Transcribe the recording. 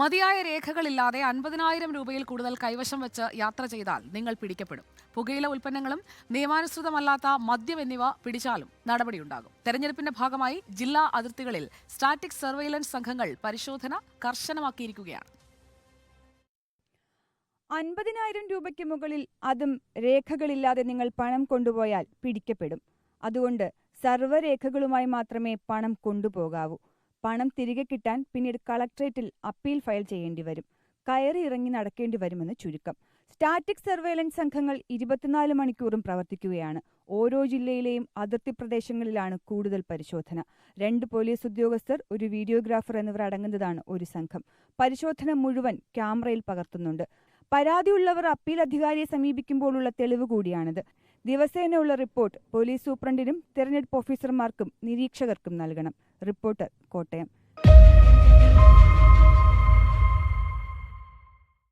മതിയായ രേഖകളില്ലാതെ അൻപതിനായിരം രൂപയിൽ കൂടുതൽ കൈവശം വെച്ച് യാത്ര ചെയ്താൽ നിങ്ങൾ പിടിക്കപ്പെടും. പുകയില ഉൽപ്പന്നങ്ങളും നിയമാനുസൃതമല്ലാത്ത മദ്യം എന്നിവ പിടിച്ചാലും നടപടിയുണ്ടാകും. തെരഞ്ഞെടുപ്പിന്റെ ഭാഗമായി ജില്ലാ അതിർത്തികളിൽ സ്റ്റാറ്റിക് സർവൈലൻസ് സംഘങ്ങൾ പരിശോധന കർശനമാക്കിയിരിക്കുകയാണ്. അൻപതിനായിരം രൂപയ്ക്ക് മുകളിൽ അതും രേഖകളില്ലാതെ നിങ്ങൾ പണം കൊണ്ടുപോയാൽ പിടിക്കപ്പെടും. അതുകൊണ്ട് സർവരേഖകളുമായി മാത്രമേ പണം കൊണ്ടുപോകാവൂ. പണം തിരികെ കിട്ടാൻ പിന്നീട് കളക്ട്രേറ്റിൽ അപ്പീൽ ഫയൽ ചെയ്യേണ്ടി വരും. കയറി ഇറങ്ങി നടക്കേണ്ടി വരുമെന്ന് ചുരുക്കം. സ്റ്റാറ്റിക് സർവേലൻസ് സംഘങ്ങൾ ഇരുപത്തിനാല് മണിക്കൂറും പ്രവർത്തിക്കുകയാണ്. ഓരോ ജില്ലയിലെയും അതിർത്തി പ്രദേശങ്ങളിലാണ് കൂടുതൽ പരിശോധന. രണ്ട് പോലീസ് ഉദ്യോഗസ്ഥർ ഒരു വീഡിയോഗ്രാഫർ എന്നിവർ അടങ്ങുന്നതാണ് ഒരു സംഘം. പരിശോധന മുഴുവൻ ക്യാമറയിൽ പകർത്തുന്നുണ്ട്. പരാതിയുള്ളവർ അപ്പീൽ അധികാരിയെ സമീപിക്കുമ്പോഴുള്ള തെളിവ് കൂടിയാണിത്. ദിവസേനയുള്ള റിപ്പോർട്ട് പോലീസ് സൂപ്രണ്ടിനും തെരഞ്ഞെടുപ്പ് ഓഫീസർമാർക്കും നിരീക്ഷകർക്കും നൽകണം. റിപ്പോർട്ടർ കോട്ടയം.